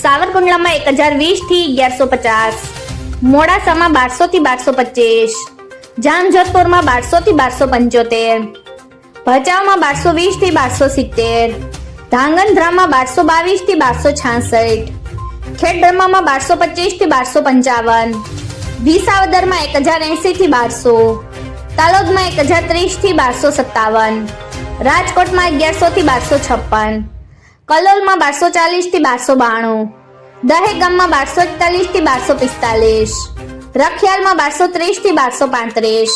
સાવરકુંડલામાં એક હજાર વીસથી અગિયારસો પચાસ. મોડાસામાં બારસો થી બારસો પચીસ. જામજોધપુરમાં બારસો થી બારસો પંચોતેર. ભચાઉમાં બારસો વીસથી બારસો સિત્તેર. ધાંગધ્રામાં બારસો બાવીસથી બારસો છાસઠ. ખેડબ્રહ્મામાં બારસો પચીસથી બારસો પંચાવન. વિસાવદરમાં એક હજાર એસી થી બારસો. તાલોદમાં એક હજાર ત્રીસથી બારસો સત્તાવન. રાજકોટમાં અગિયારસો થી બારસો છપ્પન. કલોલમાં બારસો ચાલીસથી બારસો બાણું, દહેગામમાં બારસો એકતાલીસથી બારસો પિસ્તાલીસ, રખિયાલમાં બારસો ત્રીસથી બારસો પાંત્રીસ,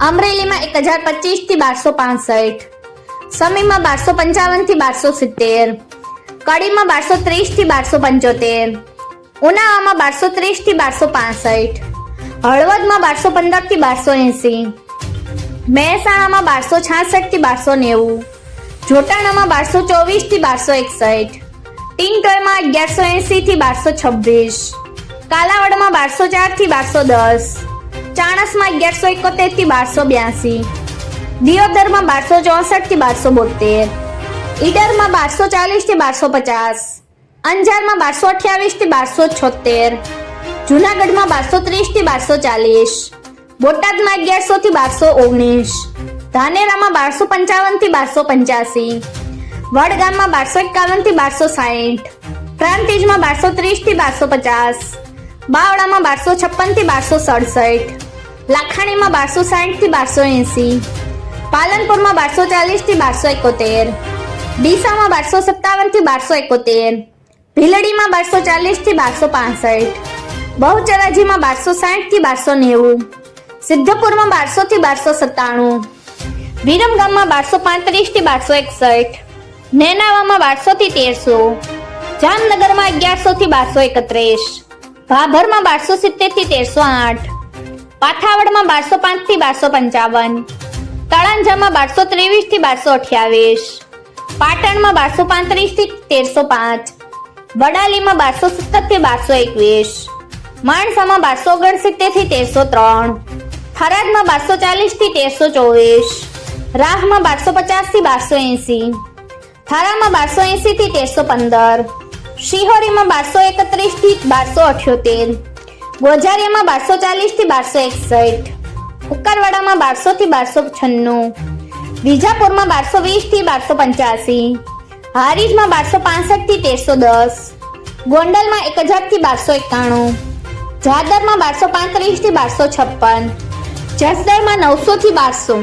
અમરેલીમાં એક હજાર પચીસથી બારસો પાસઠ, સમીમાં બારસો પંચાવનથી બારસો સિત્તેર, કડીમાં બારસો ત્રીસથી બારસો પંચોતેર, ઉનાવામાં બારસો ત્રીસથી બારસો પાસઠ, હળવદમાં બારસો પંદરથી બારસો એસી, મહેસાણામાં બારસો છાસઠથી બારસો નેવું જોટાણામાં બારસો ચોવીસથી બારસો એકસઠ. ટિંટોયમાં અગિયારસો એસી થી બારસો છવ્વીસ. કાલાવડમાં બારસો ચારથી બારસો દસ. ચાણસમાં અગિયારસો એકોતેરથી બારસો બ્યાસી. દિયોદરમાં બારસો ચોસઠથી બારસો બોતેર ઈડરમાં બારસો ચાલીસથી બારસો પચાસ. અંજારમાં બારસો અઠ્યાવીસથી બારસો છોતેર જુનાગઢમાં બારસો ત્રીસથી બારસો ચાલીસ. બોટાદમાં અગિયારસો થી બારસો ઓગણીસ. ધાનેરામાં બારસો પંચાવનથી બારસો પંચ્યાસી. વડગામમાં બારસો એકાવનથી બારસો સાહીઠ. પ્રાંતિજમાં બારસો ત્રીસથી બારસો પચાસ. બાવળામાં બારસો છપ્પનથી બારસો સડસઠ. લાખાણીમાં બારસો સાહીઠથી બારસો એંસી. પાલનપુરમાં બારસો ચાલીસથી બારસો એકોતેર. ડીસામાં બારસો સત્તાવનથી બારસો એકોતેર. ભીલડીમાં બારસો ચાલીસથી બારસો પાસઠ. બહુચરાજીમાં બારસો સાહીઠથી બારસો નેવું. સિદ્ધપુરમાં બારસો થી બારસો સત્તાણું. વિરમગામમાં બારસો પાંત્રીસથી બારસો એકસઠ. નેનાવામાં બારસો થી તેરસો. જામનગરમાં અગિયારસો થી બારસો એકત્રીસ. ભાભરમાં બારસો સિત્તેરથી તેરસો આઠ. પાથાવડમાં બારસો પાંચથી બારસો પંચાવન. તળાંજામાં બારસો ત્રેવીસથી બારસો અઠ્યાવીસ. પાટણમાં બારસો પાંત્રીસથી તેરસો પાંચ. વડાલીમાં બારસો સત્તરથી બારસો એકવીસ. માણસામાં બારસો ઓગણસિત્તેરથી તેરસો ત્રણ. થરાદમાં બારસો ચાલીસથી તેરસો ચોવીસ. રાહમાં બારસો પચાસથી બારસો એંસી, થારામાં બારસો એંસીથી તેરસો પંદર, શિહોરીમાં બારસો એકત્રીસથી બારસો અઠ્યોતેર ગોઝારિયામાં બારસો ચાલીસથી બારસો એકસઠ ઉક્કરવાડામાં બારસો થી બારસો છન્નું, વિજાપુરમાં બારસો વીસથી બારસો પંચ્યાસી, હારીજમાં બારસો પાસઠથી તેરસો દસ, ગોંડલમાં એક હજારથી બારસો એકાણું, જાદરમાં બારસો પાંત્રીસથી બારસો છપ્પન જસદરમાં નવસો થી બારસો